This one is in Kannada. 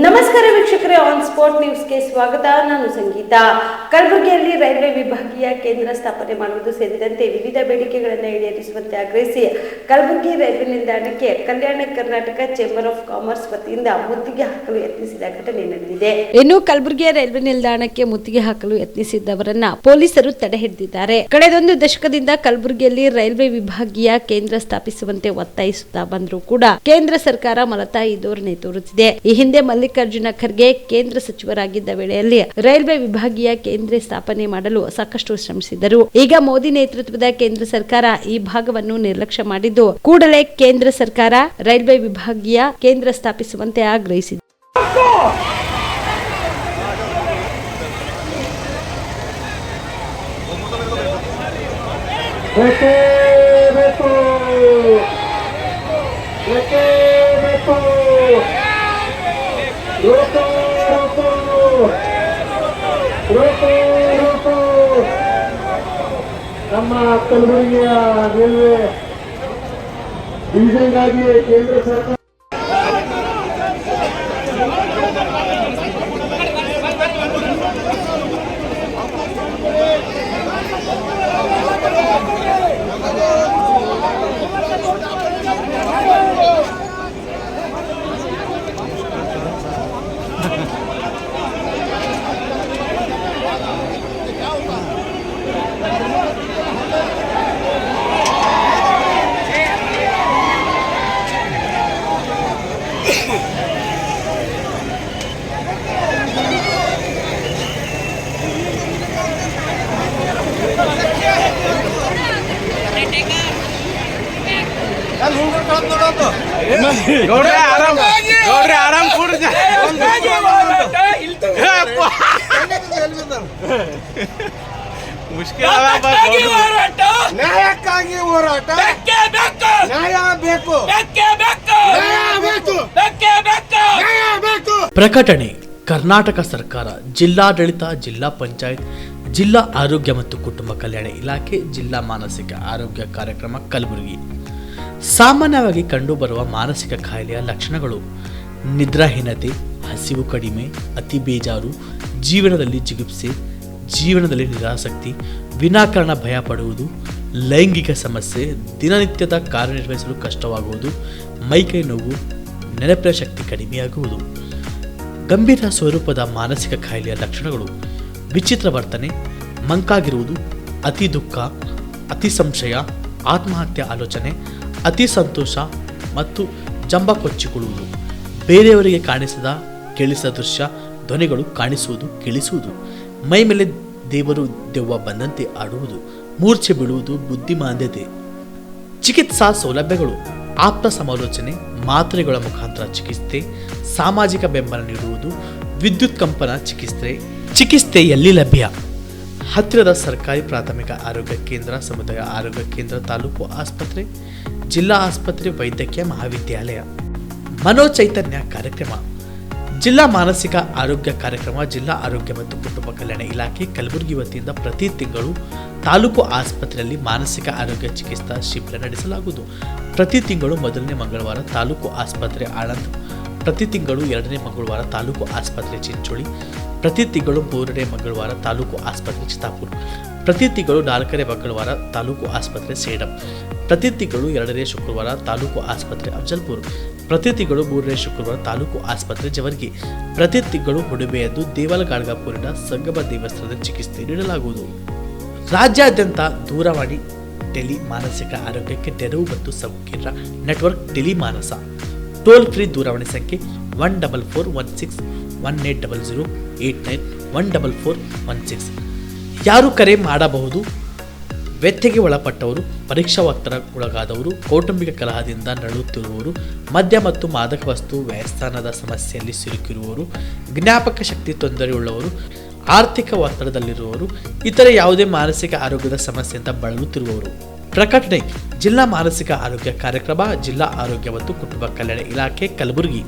ನಮಸ್ಕಾರ ವೀಕ್ಷಕರೇ ಆನ್ ಸ್ಪಾಟ್ ನ್ಯೂಸ್ಗೆ ಸ್ವಾಗತ. ನಾನು ಸಂಗೀತ. ಕಲಬುರಗಿಯಲ್ಲಿ ರೈಲ್ವೆ ವಿಭಾಗೀಯ ಕೇಂದ್ರ ಸ್ಥಾಪನೆ ಮಾಡುವುದು ಸೇರಿದಂತೆ ವಿವಿಧ ಬೇಡಿಕೆಗಳನ್ನು ಈಡೇರಿಸುವಂತೆ ಆಗ್ರಹಿಸಿ ಕಲಬುರಗಿ ರೈಲ್ವೆ ನಿಲ್ದಾಣಕ್ಕೆ Kalyana Karnataka chamber of commerce ವತಿಯಿಂದ ಮುತ್ತಿಗೆ ಹಾಕಲು ಯತ್ನಿಸಿದ ಘಟನೆ ನಡೆದಿದೆ. ಇನ್ನು ಕಲಬುರಗಿಯ ರೈಲ್ವೆ ನಿಲ್ದಾಣಕ್ಕೆ ಮುತ್ತಿಗೆ ಹಾಕಲು ಯತ್ನಿಸಿದ್ದವರನ್ನ ಪೊಲೀಸರು ತಡೆ ಹಿಡಿದಿದ್ದಾರೆ. ಕಳೆದೊಂದು ದಶಕದಿಂದ ಕಲಬುರಗಿಯಲ್ಲಿ ರೈಲ್ವೆ ವಿಭಾಗೀಯ ಕೇಂದ್ರ ಸ್ಥಾಪಿಸುವಂತೆ ಒತ್ತಾಯಿಸುತ್ತಾ ಬಂದರೂ ಕೂಡ ಕೇಂದ್ರ ಸರ್ಕಾರ ಮಲತಾಯಿ ಧೋರಣೆ ತೋರುತ್ತಿದೆ. ಈ ಹಿಂದೆ ಮಲ್ಲಿಕಾರ್ಜುನ ಖರ್ಗೆ ಕೇಂದ್ರ ಸಚಿವರಾಗಿದ್ದ ವೇಳೆಯಲ್ಲಿ ರೈಲ್ವೆ ವಿಭಾಗೀಯ ಕೇಂದ್ರ ಸ್ಥಾಪನೆ ಮಾಡಲು ಸಾಕಷ್ಟು ಶ್ರಮಿಸಿದರು ಈಗ ಮೋದಿ ನೇತೃತ್ವದ ಕೇಂದ್ರ ಸರ್ಕಾರ ಈ ಭಾಗವನ್ನು ನಿರ್ಲಕ್ಷ್ಯ ಮಾಡಿದ್ದು, ಕೂಡಲೇ ಕೇಂದ್ರ ಸರ್ಕಾರ ರೈಲ್ವೆ ವಿಭಾಗೀಯ ಕೇಂದ್ರ ಸ್ಥಾಪಿಸುವಂತೆ ಆಗ್ರಹಿಸಿದೆ. ರೋಕೋ ರೋಕೋ ರೋಕೋ ರೋಕೋ ನಮ್ಮ ಕಲಬುರಗಿಯ ರೈಲ್ವೆ ಡಿವಿಷನ್ಗಾಗಿ ಕೇಂದ್ರ ಸರ್ಕಾರ ಗೌಡ್ರೆ ಆರಾಮ್. ಗೌಡ್ರೆ ಆರಾಮ್ ಕೂಡ್ರಿ. ಮುಷ್ಕಿಲ್ ನ್ಯಾಯಕ್ಕಾಗಿ ಹೋರಾಟ. ನ್ಯಾಯ ಬೇಕು. ನ್ಯಾಯ ಬೇಕು. ನ್ಯಾಯ ಬೇಕು. ಪ್ರಕಟಣೆ ಕರ್ನಾಟಕ ಸರ್ಕಾರ ಜಿಲ್ಲಾಡಳಿತ ಜಿಲ್ಲಾ ಪಂಚಾಯತ್ ಜಿಲ್ಲಾ ಆರೋಗ್ಯ ಮತ್ತು ಕುಟುಂಬ ಕಲ್ಯಾಣ ಇಲಾಖೆ ಜಿಲ್ಲಾ ಮಾನಸಿಕ ಆರೋಗ್ಯ ಕಾರ್ಯಕ್ರಮ ಕಲಬುರಗಿ. ಸಾಮಾನ್ಯವಾಗಿ ಕಂಡುಬರುವ ಮಾನಸಿಕ ಕಾಯಿಲೆಯ ಲಕ್ಷಣಗಳು ನಿದ್ರಾಹೀನತೆ, ಹಸಿವು ಕಡಿಮೆ, ಅತಿ ಬೇಜಾರು, ಜೀವನದಲ್ಲಿ ಜಿಗುಪ್ಸೆ, ಜೀವನದಲ್ಲಿ ನಿರಾಸಕ್ತಿ, ವಿನಾಕಾರಣ ಭಯ ಪಡುವುದು, ಲೈಂಗಿಕ ಸಮಸ್ಯೆ, ದಿನನಿತ್ಯದ ಕಾರ್ಯನಿರ್ವಹಿಸಲು ಕಷ್ಟವಾಗುವುದು, ಮೈಕೈ ನೋವು, ನೆನಪಿನ ಶಕ್ತಿ ಕಡಿಮೆಯಾಗುವುದು. ಗಂಭೀರ ಸ್ವರೂಪದ ಮಾನಸಿಕ ಕಾಯಿಲೆಯ ಲಕ್ಷಣಗಳು ವಿಚಿತ್ರ ವರ್ತನೆ, ಮಂಕಾಗಿರುವುದು, ಅತಿ ದುಃಖ, ಅತಿ ಸಂಶಯ, ಆತ್ಮಹತ್ಯೆ ಆಲೋಚನೆ ಅತಿ ಸಂತೋಷ ಮತ್ತು ಜಂಬ ಕೊಚ್ಚಿಕೊಳ್ಳುವುದು ಬೇರೆಯವರಿಗೆ ಕಾಣಿಸದ ಕೇಳಿಸದ ದೃಶ್ಯ, ಧ್ವನಿಗಳು ಕಾಣಿಸುವುದು, ಕೇಳಿಸುವುದು. ಮೈ ಮೇಲೆ ದೇವರು ದೆವ್ವ ಬಂದಂತೆ ಆಡುವುದು. ಮೂರ್ಛೆ ಬೀಳುವುದು ಬುದ್ಧಿಮಾಂದ್ಯತೆ. ಚಿಕಿತ್ಸಾ ಸೌಲಭ್ಯಗಳು. ಆಪ್ತ ಸಮಾಲೋಚನೆ, ಮಾತ್ರೆಗಳ ಮುಖಾಂತರ ಚಿಕಿತ್ಸೆ, ಸಾಮಾಜಿಕ ಬೆಂಬಲ ನೀಡುವುದು, ವಿದ್ಯುತ್ ಕಂಪನ ಚಿಕಿತ್ಸೆ. ಚಿಕಿತ್ಸೆ ಎಲ್ಲಿ ಲಭ್ಯ? ಹತ್ತಿರದ ಸರ್ಕಾರಿ ಪ್ರಾಥಮಿಕ ಆರೋಗ್ಯ ಕೇಂದ್ರ, ಸಮುದಾಯ ಆರೋಗ್ಯ ಕೇಂದ್ರ, ತಾಲೂಕು ಆಸ್ಪತ್ರೆ, ಜಿಲ್ಲಾ ಆಸ್ಪತ್ರೆ, ವೈದ್ಯಕೀಯ ಮಹಾವಿದ್ಯಾಲಯ. ಮನೋಚೈತನ್ಯ ಕಾರ್ಯಕ್ರಮ. ಜಿಲ್ಲಾ ಮಾನಸಿಕ ಆರೋಗ್ಯ ಕಾರ್ಯಕ್ರಮ, ಜಿಲ್ಲಾ ಆರೋಗ್ಯ ಮತ್ತು ಕುಟುಂಬ ಕಲ್ಯಾಣ ಇಲಾಖೆ ಕಲಬುರಗಿ ವತಿಯಿಂದ ಪ್ರತಿ ತಿಂಗಳು ತಾಲೂಕು ಆಸ್ಪತ್ರೆಯಲ್ಲಿ ಮಾನಸಿಕ ಆರೋಗ್ಯ ಚಿಕಿತ್ಸಾ ಶಿಬಿರ ನಡೆಸಲಾಗುವುದು. ಪ್ರತಿ ತಿಂಗಳು ಮೊದಲನೇ ಮಂಗಳವಾರ ತಾಲೂಕು ಆಸ್ಪತ್ರೆ ಆಳಂದ್ ಪ್ರತಿ ತಿಂಗಳು ಎರಡನೇ ಮಂಗಳವಾರ ತಾಲೂಕು ಆಸ್ಪತ್ರೆ ಚಿಂಚೋಳಿ, ಪ್ರತಿ ತಿಂಗಳು ಮೂರನೇ ಮಂಗಳವಾರ ತಾಲೂಕು ಆಸ್ಪತ್ರೆ ಚಿತ್ತಾಪುರ, ಪ್ರತಿ ತಿಂಗಳು ನಾಲ್ಕನೇ ಮಂಗಳವಾರ ತಾಲೂಕು ಆಸ್ಪತ್ರೆ ಸೇಡಂ, ಪ್ರತಿ ತಿಂಗಳು ಎರಡನೇ ಶುಕ್ರವಾರ ತಾಲೂಕು ಆಸ್ಪತ್ರೆ ಅಫಜಲ್ಪುರ್, ಪ್ರತಿ ತಿಂಗಳು ಮೂರನೇ ಶುಕ್ರವಾರ ತಾಲೂಕು ಆಸ್ಪತ್ರೆ ಜವರ್ಗಿ, ಪ್ರತಿ ತಿಂಗಳು ಹುಡುಮೆಯಂದು ದೇವಾಲಗಾಡ್ಗಾಪುರಿನ ಸಂಗಮ ದೇವಸ್ಥಾನದ ಚಿಕಿತ್ಸೆ ನೀಡಲಾಗುವುದು. ರಾಜ್ಯಾದ್ಯಂತ ದೂರವಾಣಿ ಟೆಲಿ ಮಾನಸಿಕ ಆರೋಗ್ಯಕ್ಕೆ ನೆರವು ಮತ್ತು ಸಂಕೀರ್ಣ network tele Manas toll free ದೂರವಾಣಿ ಸಂಖ್ಯೆ one double four one six one eight double zero eight nine one double four one six ಯಾರು ಕರೆ ಮಾಡಬಹುದು? ವ್ಯಥೆಗೆ ಒಳಪಟ್ಟವರು ಪರೀಕ್ಷಾ ಒಳಗಾದವರು ಕೌಟುಂಬಿಕ ಕಲಹದಿಂದ ನರಳುತ್ತಿರುವವರು, ಮದ್ಯ ಮತ್ತು ಮಾದಕ ವಸ್ತು ವ್ಯಯಸ್ಥಾನದ ಸಮಸ್ಯೆಯಲ್ಲಿ ಸಿಲುಕಿರುವವರು, ಜ್ಞಾಪಕ ಶಕ್ತಿ ತೊಂದರೆಯುಳ್ಳವರು, ಆರ್ಥಿಕ ಒತ್ತಡದಲ್ಲಿರುವವರು, ಇತರೆ ಯಾವುದೇ ಮಾನಸಿಕ ಆರೋಗ್ಯದ ಸಮಸ್ಯೆಯಿಂದ ಬಳಲುತ್ತಿರುವವರು. ಪ್ರಕಟಣೆ. ಜಿಲ್ಲಾ ಮಾನಸಿಕ ಆರೋಗ್ಯ ಕಾರ್ಯಕ್ರಮ ಜಿಲ್ಲಾ ಆರೋಗ್ಯ ಮತ್ತು ಕುಟುಂಬ ಕಲ್ಯಾಣ ಇಲಾಖೆ ಕಲಬುರಗಿ.